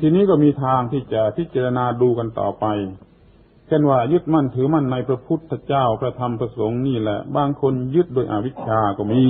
ทีนี้ก็มีทางที่จะพิจารณาดูกันต่อไป เช่นว่ายึดมั่นถือมั่นในพระพุทธเจ้าพระธรรมพระสงฆ์นี่แหละ บางคนยึดโดยอวิชชาก็มี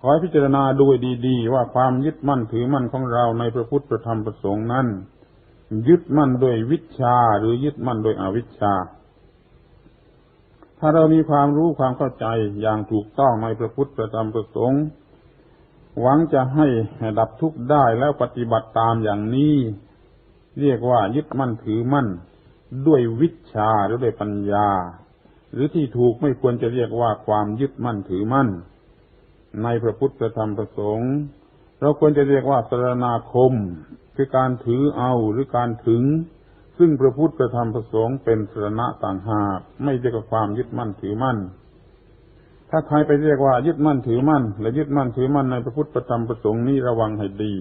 ขอให้พิจารณาดูดีๆ ว่าความยึดมั่นถือมั่นของเราในพระพุทธพระธรรมพระสงฆ์นั้นยึดมั่นโดยวิชาหรือยึดมั่นโดยอวิชชา ถ้าเรามีความรู้ความเข้าใจอย่างถูกต้องในพระพุทธพระธรรมพระสงฆ์ หวังจะให้ดับทุกข์ได้แล้วปฏิบัติตามอย่างนี้ เรียกว่ายึดมั่นถือมั่น ด้วยวิชาหรือด้วยปัญญา หรือที่ถูกไม่ควรจะเรียกว่าความยึดมั่นถือมั่น ในพระพุทธธรรมประสงค์ เราควรจะเรียกว่าสรณาคม คือการถือเอาหรือการถึง ซึ่งพระพุทธธรรมประสงค์เป็นสรณะต่างหาก ไม่เรียกว่าความยึดมั่นถือมั่น ถ้าใครไปเรียกว่ายึดมั่นถือมั่น และยึดมั่นถือมั่นในพระพุทธประธรรมประสงค์นี้ระวังให้ดี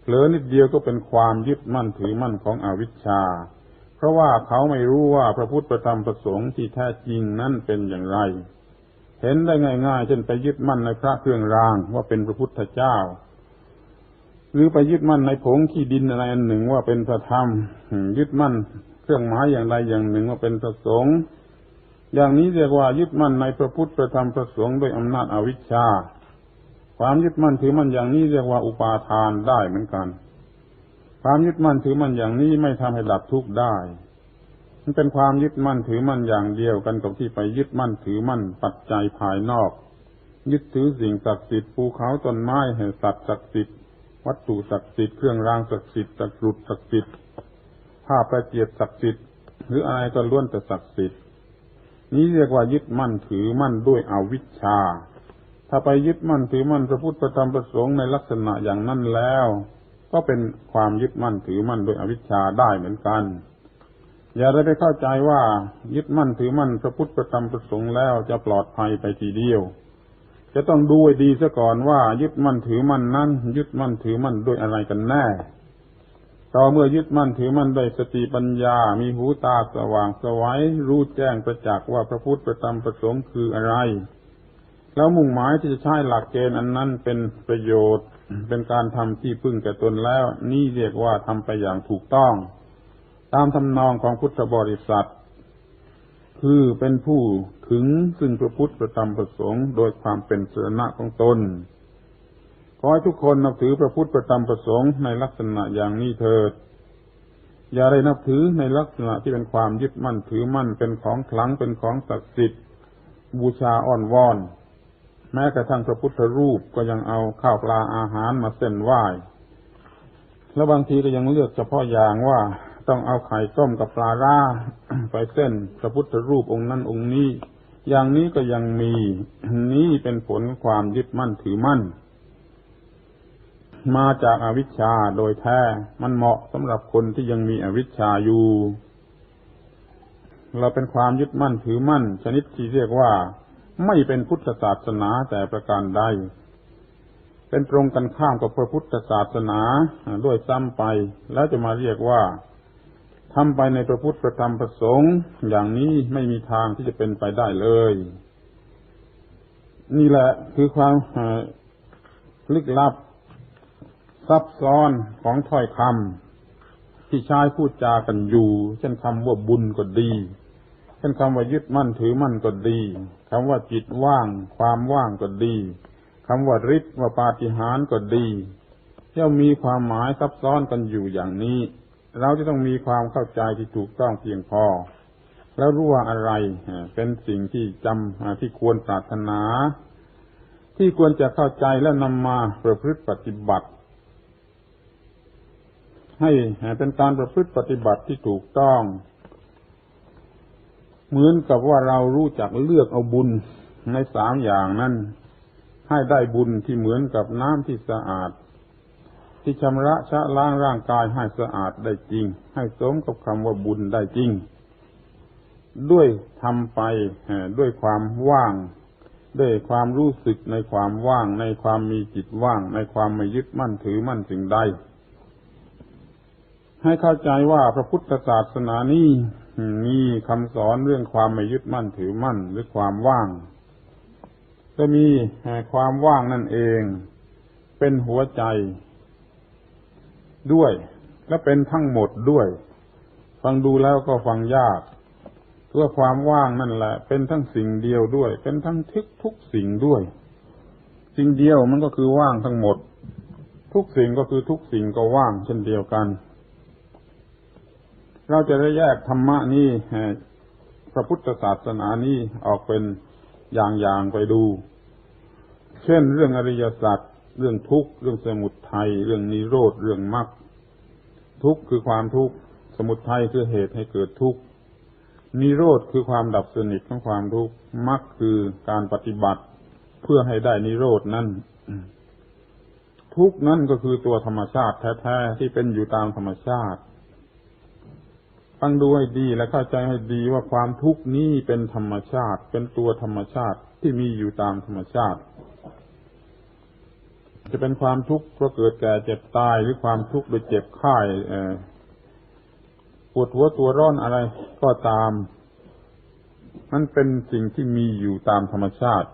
เผลอนิดเดียวก็เป็นความยึดมั่นถือมั่นของอวิชชา เพราะว่าเขาไม่รู้ว่าพระพุทธประธรรมประสงค์ที่แท้จริงนั้นเป็นอย่างไร เห็นได้ง่ายๆเช่นไปยึดมั่นในพระเครื่องรางว่าเป็นพระพุทธเจ้า หรือไปยึดมั่นในผงขี้ดินอะไรอันหนึ่งว่าเป็นพระธรรมยึดมั่นเครื่องหมายอย่างใดอย่างหนึ่งว่าเป็นพระสงฆ์ อย่างนี้เรียกว่ายึดมั่นในพระพุทธประธรรมประสงค์ด้วยอำนาจอวิชชา ความยึดมั่นถือมั่นอย่างนี้เรียกว่าอุปาทานได้เหมือนกัน ความยึดมั่นถือมั่นอย่างนี้ไม่ทำให้ดับทุกข์ได้ มันเป็นความยึดมั่นถือมั่นอย่างเดียวกันกับที่ไปยึดมั่นถือมั่นปัจจัยภายนอก ยึดถือสิ่งศักดิ์สิทธิ์ภูเขาต้นไม้แห่งสัตว์ศักดิ์สิทธิ์วัตถุศักดิ์สิทธิ์เครื่องรางศักดิ์สิทธิ์ตะกรุดศักดิ์สิทธิ์ผ้าประเจียดศักดิ์สิทธิ์หรืออะไรก็ล้วนแต่ศักดิ์สิทธิ์ นี้เรียกว่ายึดมั่นถือมั่นด้วยอวิชชา ถ้าไปยึดมั่นถือมั่นพระพุทธธรรมประสงค์ในลักษณะอย่างนั้นแล้ว ก็เป็นความยึดมั่นถือมั่นด้วยอวิชชาได้เหมือนกัน อย่าได้ไปเข้าใจว่ายึดมั่นถือมั่นพระพุทธธรรมประสงค์แล้วจะปลอดภัยไปทีเดียว จะต้องดูให้ดีซะก่อนว่ายึดมั่นถือมั่นนั้นยึดมั่นถือมั่นด้วยอะไรกันแน่ ต่อเมื่อยึดมั่นถือมั่นด้วยสติปัญญา มีหูตาสว่างสวัยรู้แจ้งประจักษ์ว่าพระพุทธประธรรมประสงค์คืออะไร แล้วมุ่งหมายที่จะใช้หลักเกณฑ์อันนั้นเป็นประโยชน์ เป็นการทำที่พึ่งแก่ตนแล้ว นี่เรียกว่าทำไปอย่างถูกต้อง ตามทำนองของพุทธบริษัท คือเป็นผู้ถึงซึ่งพระพุทธประธรรมประสงค์ โดยความเป็นสรณะของตน ขอให้ทุกคนนับถือพระพุทธประธรรมประสงค์ในลักษณะอย่างนี้เถิด อย่าได้นับถือในลักษณะที่เป็นความยึดมั่นถือมั่นเป็นของขลังเป็นของศักดิ์สิทธิ์ บูชาอ่อนวอน แม้กระทั่งพระพุทธรูปก็ยังเอาข้าวปลาอาหารมาเส้นไหว้แล้วบางทีก็ยังเลือกเฉพาะอย่างว่าต้องเอาไข่ต้มกับปลาร่าไปเส้นพระพุทธรูปองค์นั้นองค์นี้ อย่างนี้ก็ยังมี นี้เป็นผลความยึดมั่นถือมั่น มาจากอาวิชชาโดยแท้ มันเหมาะสำหรับคนที่ยังมีอวิชชาอยู่ เราเป็นความยึดมั่นถือมั่น ชนิดที่เรียกว่า ไม่เป็นพุทธศาสนาแต่ประการใด เป็นตรงกันข้ามกับพระพุทธศาสนาด้วยซ้ำไป แล้วจะมาเรียกว่าทำไปในพระพุทธประธรรมประสงค์ อย่างนี้ไม่มีทางที่จะเป็นไปได้เลย นี่แหละคือความลึกลับ ซับซ้อนของถ้อยคำที่ใช้พูดจากันอยู่ เช่นคำว่าบุญก็ดี เช่นคำว่ายึดมั่นถือมั่นก็ดีคำว่าจิตว่าง ความว่างก็ดีคำว่าฤทธิ์ว่าปาฏิหาริย์ก็ดีย่อมมีความหมายซับซ้อนกันอยู่อย่างนี้ เราจะต้องมีความเข้าใจที่ถูกต้องเพียงพอ แล้วรู้ว่าอะไรเป็นสิ่งที่จำที่ควรปรารถนา ที่ควรจะเข้าใจและนำมาประพฤติปฏิบัติ ให้เป็นการประพฤติปฏิบัติที่ถูกต้อง เหมือนกับว่าเรารู้จักเลือกเอาบุญในสามอย่างนั้น ให้ได้บุญที่เหมือนกับน้ำที่สะอาด ที่ชำระชะล้างร่างกายให้สะอาดได้จริง ให้สมกับคำว่าบุญได้จริง ด้วยทำไปด้วยความว่างด้วยความรู้สึกในความว่าง ในความมีจิตว่าง ในความไม่ยึดมั่นถือมั่นสิ่งใด ให้เข้าใจว่าพระพุทธศาสนานี้มีคำสอนเรื่องความไม่ยึดมั่นถือมั่นหรือความว่างก็มีความว่างนั่นเอง เป็นหัวใจด้วย และเป็นทั้งหมดด้วย ฟังดูแล้วก็ฟังยากเพื่อความว่างนั่นแหละ เป็นทั้งสิ่งเดียวด้วย เป็นทั้งทุกทุกสิ่งด้วย สิ่งเดียวมันก็คือว่างทั้งหมด ทุกสิ่งก็คือทุกสิ่งก็ว่างเช่นเดียวกัน เราจะได้แยกธรรมะนี้พระพุทธศาสนานี้ออกเป็นอย่างๆไปดู เช่นเรื่องอริยสัจเรื่องทุกข์เรื่องสมุทัยเรื่องนิโรธเรื่องมรรคทุกข์คือความทุกข์สมุทัยคือเหตุให้เกิดทุกข์นิโรธคือความดับสนิทของความทุกข์มรรคคือการปฏิบัติเพื่อให้ได้นิโรธนั่นทุกนั่นก็คือตัวธรรมชาติแท้ๆที่เป็นอยู่ตามธรรมชาติ ฟังดูให้ดีและเข้าใจให้ดีว่าความทุกข์นี้เป็นธรรมชาติ เป็นตัวธรรมชาติที่มีอยู่ตามธรรมชาติ จะเป็นความทุกข์เพราะเกิดแก่เจ็บตายหรือความทุกข์โดยเจ็บไข้ปวดหัวตัวร้อนอะไรก็ตาม มันเป็นสิ่งที่มีอยู่ตามธรรมชาติ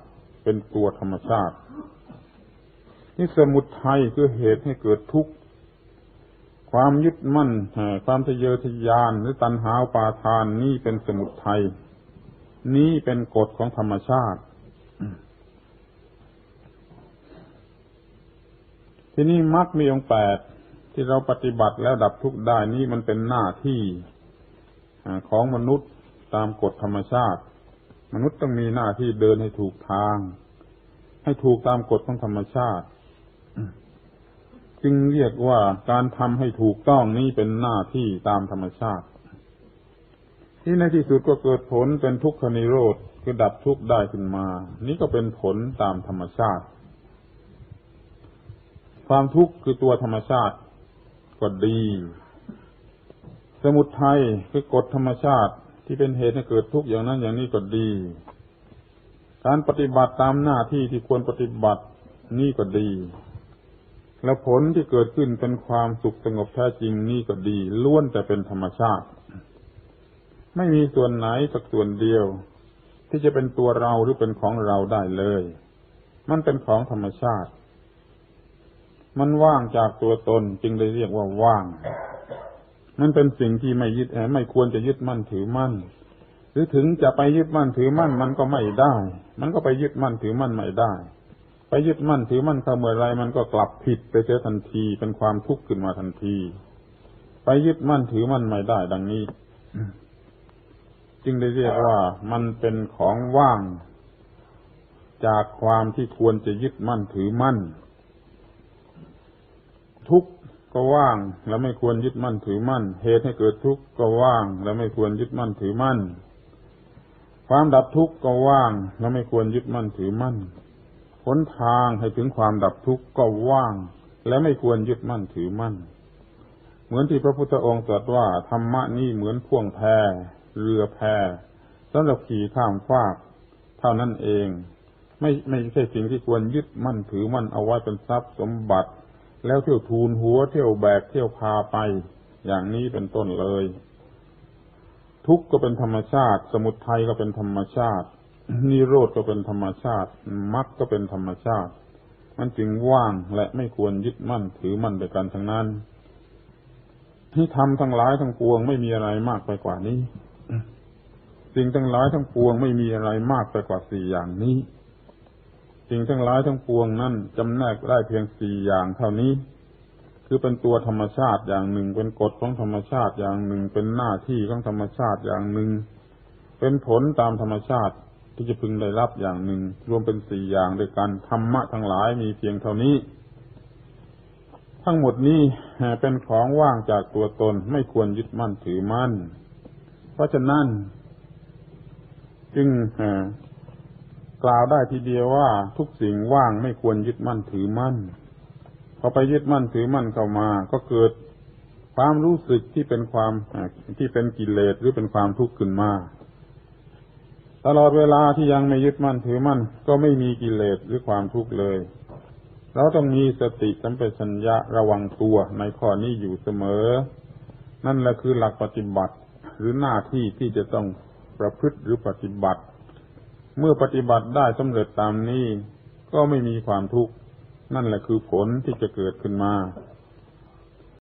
เป็นตัวธรรมชาติ นี่สมุทัยคือเหตุให้เกิดทุกข์ ความยึดมั่นความทะเยอทะยานหรือตัณหาปาทานนี่เป็นสมุทัยนี่เป็นกฎของธรรมชาติ ที่นี่มรรคมีองแปดที่เราปฏิบัติแล้วดับทุกข์ได้นี่มันเป็นหน้าที่ของมนุษย์ตามกฎธรรมชาติ มนุษย์ต้องมีหน้าที่เดินให้ถูกทาง ให้ถูกตามกฎของธรรมชาติ จึงเรียกว่าการทำให้ถูกต้องนี้เป็นหน้าที่ตามธรรมชาติ ที่ในที่สุดก็เกิดผลเป็นทุกขนิโรธคือดับทุกข์ได้ขึ้นมา นี่ก็เป็นผลตามธรรมชาติ ความทุกข์คือตัวธรรมชาติก็ดี สมุทัยคือกฎธรรมชาติที่เป็นเหตุให้เกิดทุกข์อย่างนั้นอย่างนี้ก็ดี การปฏิบัติตามหน้าที่ที่ควรปฏิบัตินี่ก็ดี และผลที่เกิดขึ้นเป็นความสุขสงบแท้จริงนี่ก็ดี ล้วนแต่เป็นธรรมชาติ ไม่มีส่วนไหนสักส่วนเดียว ที่จะเป็นตัวเราหรือเป็นของเราได้เลย มันเป็นของธรรมชาติ มันว่างจากตัวตนจึงได้เรียกว่าว่าง มันเป็นสิ่งที่ไม่ยึดไม่ควรจะยึดมั่นถือมั่น หรือถึงจะไปยึดมั่นถือมั่น มันก็ไม่ได้ มันก็ไปยึดมั่นถือมั่นไม่ได้ ไปยึดมั่นถือมั่นเข้าเมื่อไรมันก็กลับผิดไปเสียทันทีเป็นความทุกข์ขึ้นมาทันที ไปยึดมั่นถือมั่นไม่ได้ดังนี้ จึงได้เรียกว่ามันเป็นของว่าง จากความที่ควรจะยึดมั่นถือมั่น ทุกข์ก็ว่างแล้วไม่ควรยึดมั่นถือมั่น เหตุให้เกิดทุกข์ก็ว่างแล้วไม่ควรยึดมั่นถือมั่น ความดับทุกข์ก็ว่างแล้วไม่ควรยึดมั่นถือมั่น นทางให้ถึงความดับทุกข์ก็ว่าง และไม่ควรยึดมั่นถือมั่น เหมือนที่พระพุทธองค์ตรัสว่าธรรมะนี่เหมือนพ่วงแพเรือแพสำหรับขี่ข้ามฟาก เท่านั้นเอง ไม่ไม่ใช่สิ่งที่ควรยึดมั่นถือมั่นเอาไว้เป็นทรัพย์สมบัติ แล้วเที่ยวทูลหัวเที่ยวแบกเที่ยวพาไป อย่างนี้เป็นต้นเลย ทุกข์ก็เป็นธรรมชาติ สมุทัยก็เป็นธรรมชาติ นิโรธก็เป็นธรรมชาติมรรคก็เป็นธรรมชาติ มันจึงว่างและไม่ควรยึดมั่นถือมั่นไปกันทั้งนั้นที่ทำทั้งหลายทั้งปวงไม่มีอะไรมากไปกว่านี้สิ่งทั้งหลายทั้งปวงไม่มีอะไรมากไปกว่าสี่อย่างนี้ สิ่งทั้งหลายทั้งปวงนั่นจำแนกได้เพียงสี่อย่างเท่านี้ คือเป็นตัวธรรมชาติอย่างหนึ่ง เป็นกฎของธรรมชาติอย่างหนึ่ง เป็นหน้าที่ของธรรมชาติอย่างหนึ่ง เป็นผลตามธรรมชาติ ที่จะพึงได้รับอย่างหนึ่ง รวมเป็นสี่อย่างด้วยกันธรรมะทั้งหลายมีเพียงเท่านี้ ทั้งหมดนี้เป็นของว่างจากตัวตนไม่ควรยึดมั่นถือมั่น เพราะฉะนั้น จึงกล่าวได้ทีเดียวว่าทุกสิ่งว่างไม่ควรยึดมั่นถือมั่นพอไปยึดมั่นถือมั่นเข้ามา ก็เกิดความรู้สึกที่เป็นความที่เป็นกิเลสหรือเป็นความทุกข์ขึ้นมา ตลอดเวลาที่ยังไม่ยึดมั่นถือมั่น ก็ไม่มีกิเลสหรือความทุกข์เลย เราต้องมีสติสัมปชัญญะระวังตัวในข้อนี้อยู่เสมอ นั่นแหละคือหลักปฏิบัติหรือหน้าที่ที่จะต้องประพฤติหรือปฏิบัติ เมื่อปฏิบัติได้สำเร็จตามนี้ ก็ไม่มีความทุกข์ นั่นแหละคือผลที่จะเกิดขึ้นมา